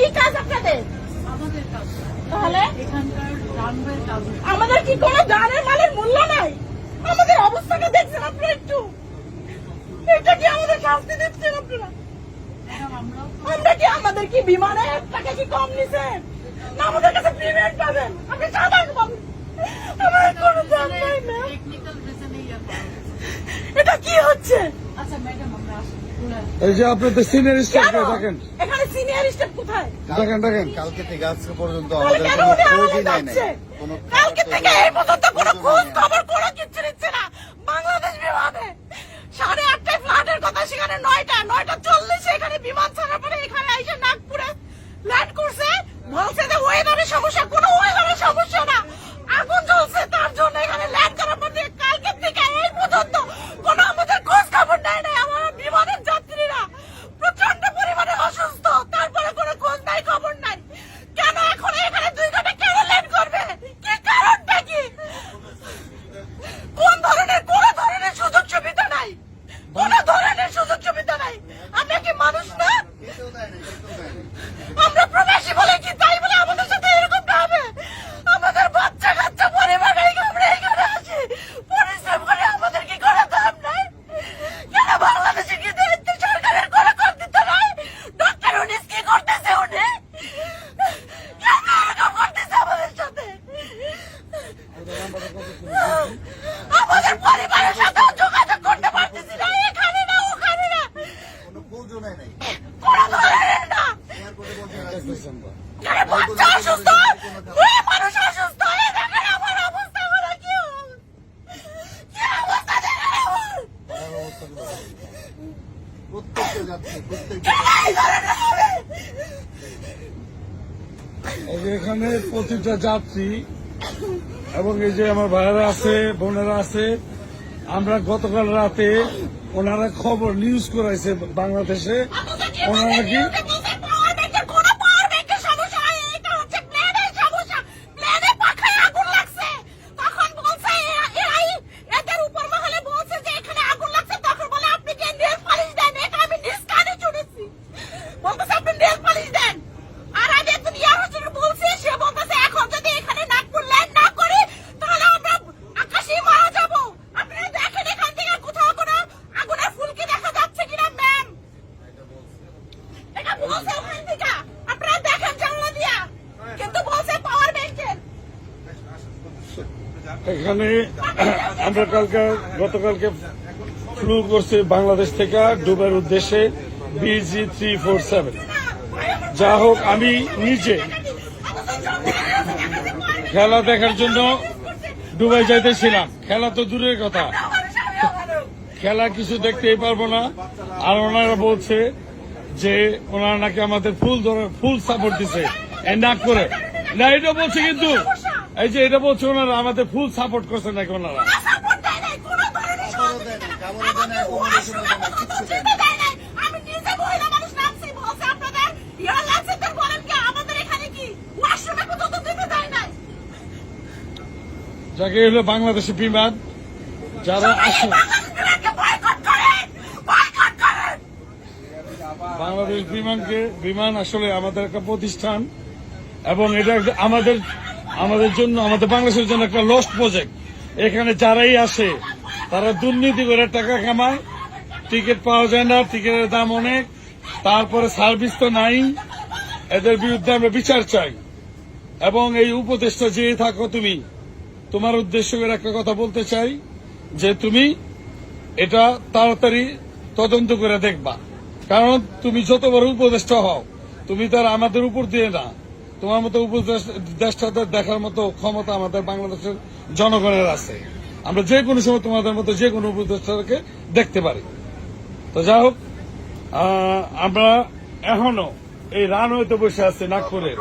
কি কাজ আপনাদের? আমাদের তাহলে। আমাদের কি কোনো জানের মালের মূল্য নাই? আমাদের অবস্থাটা দেখছেন আপনারা একটু। এটা কি আমাদের শাস্তি দিচ্ছেন আপনারা? তো আমরা কি আমাদের কি বিমানে টাকা কি কম নিছেন? না আমাদের কাছে পেমেন্ট পাবেন। আপনি সাধারণ পাবেন আমার কোনো দাম নাই না। এটা কি হচ্ছে? আচ্ছা ম্যাডাম আমরা আসি। এই যে আপনাদের সিনিয়র কেন? স্টাফকে দেখেন এখানে সিনিয়র স্টাফ কোথায়? দেখেন দেখেন কালকে থেকে আজকে পর্যন্ত আমাদের কোনো খোঁজই নাই কোনো কালকে থেকে এই পর্যন্ত কোনো খোঁজ খবর কোনো কিচ্ছু নিচ্ছে না। বাংলাদেশ বিমানে সাড়ে আটটায় ফ্লাইটের কথা সেখানে নয়টা নয়টা চল্লিশে এখানে বিমান ছাড়ার পরে এখানে এসে নাগপুরে ল্যান্ড করছে। বলছে যে ওয়েদারের সমস্যা কোনো ওয়েদারের সমস্যা না আগুন জ্বলছে তার জন্য এখানে ল্যান্ড করার পর থেকে কালকে থেকে এই পর্যন্ত কোনো আমাদের খোঁজ খবর নেয় নাই আমার বিমানের যাত্রীরা প্রচণ্ড পরিমাণে অসুস্থ তারপরে কোনো খোঁজ নাই খবর নাই কেন এখন এখানে দুই ঘণ্টা কেন ল্যান্ড করবে কি কারণটা কি কোন ধরনের কোন ধরনের সুযোগ সুবিধা নাই কোন ধরনের সুযোগ সুবিধা নাই আমরা কি মানুষ না এটাও দেয় নাই, এটাও দেয় নাই। আমরা প্রবাসী বলে কি? তাই বলে আমাদের কেন বাংলাদেশে কি দায়িত্ব সরকারের কোনো কর্তৃত্ব নাই? ডক্টর উনিস কি করতেছে উনি? কেন এরকম করতেছে আমাদের সাথে? আমাদের পরিবারের সাথে যোগাযোগ করতে পারতেছি না এখানে না ওখানে না কোনো খোঁজও নেয় নাই। কোনো ধরনের না এয়ারপোর্টে বলতে রাখছি। আরে বাচ্চা অসুস্থ ওই মানুষ অসুস্থ এই দেখেন আমার অবস্থা হলো কি হল? কি অবস্থা দেখেন আমার আমার প্রত্যেকটা প্রত্যেকটা এখানে প্রতিটা যাত্রী এবং এই যে আমার ভাইয়েরা আছে বোনেরা আছে আমরা গতকাল রাতে ওনারা খবর নিউজ করাইছে বাংলাদেশে। ওনারা কি পাওয়ার ব্যাংকের কোনো পাওয়ার ব্যাংকের সমস্যা হয় এটা হচ্ছে প্লেনের সমস্যা প্লেনে পাখায় আগুন লাগছে তখন বলছে এরা- এরাই এদের উপর মহলে বলছে যে এখানে আগুন লাগছে তখন বলে আপনি কি নেল পালিশ দেন এটা আমি নিজ কানে শুনেছি বলতেছে আপনি নেল পালিশ দেন আর আমি একজন ইয়ার হোস্টেল বলছি সে বলতেছে এখন যদি এখানে নাগপুর ল্যান্ড না করি তাহলে আমরা আকাশেই মারা যাব আপনারা দেখেন এখান থেকে কোথাও কোনো আগুনের ফুলকি দেখা যাচ্ছে কিনা ম্যাম এটা বলছে ওখান থেকে আপনারা দেখেন জানলা দিয়া কিন্তু বলছে পাওয়ার ব্যাংকের এখানে আমরা কালকে, গতকালকে ফ্লু করছি বাংলাদেশ থেকে ডুবের উদ্দেশ্যে বিজি থ্রি ফোর সেভেন যা হোক, আমি নিজে খেলা দেখার জন্য ডুবাই যাইতেছিলাম। খেলা তো দূরের কথা। খেলা কিছু দেখতেই পারব না। আর ওনারা বলছে যে ওনারা নাকি আমাদের ফুল ধরে ফুল সাপোর্ট দিছে। নাক করে। না, এটা বলছে কিন্তু এই যে এটা বলছে ওনারা আমাদের ফুল সাপোর্ট করছে নাকি ওনারা? যাকে হলো বাংলাদেশের বিমান। যারা আসে বাংলাদেশকে বয়কট করেন বয়কট করেন। বাংলাদেশ বিমানকে বিমান আসলে আমাদের একটা প্রতিষ্ঠান এবং এটা আমাদের আমাদের জন্য, আমাদের বাংলাদেশের জন্য একটা লস্ট প্রজেক্ট এখানে যারাই আসে, তারা দুর্নীতি করে টাকা কামায়। টিকিট পাওয়া যায় না টিকিটের দাম অনেক। তারপরে সার্ভিস তো নাই। এদের বিরুদ্ধে আমরা বিচার চাই। এবং এই উপদেষ্টা যে থাকো তুমি, তোমার উদ্দেশ্য করে একটা কথা বলতে চাই, যে তুমি এটা তাড়াতাড়ি তদন্ত করে দেখবা। কারণ তুমি যত বড় উপদেষ্টা হও, তুমি তার আমাদের উপর দিয়ে না। তোমার মতো উপদেষ্টাদের দেখার মতো ক্ষমতা আমাদের বাংলাদেশের জনগণের আছে। আমরা যে কোনো সময় তোমাদের মতো যে কোনো উপদেষ্টাকে দেখতে পারি। তো যাই হোক আমরা এখনও এই রানওয়েতে বসে আছি নাগপুরের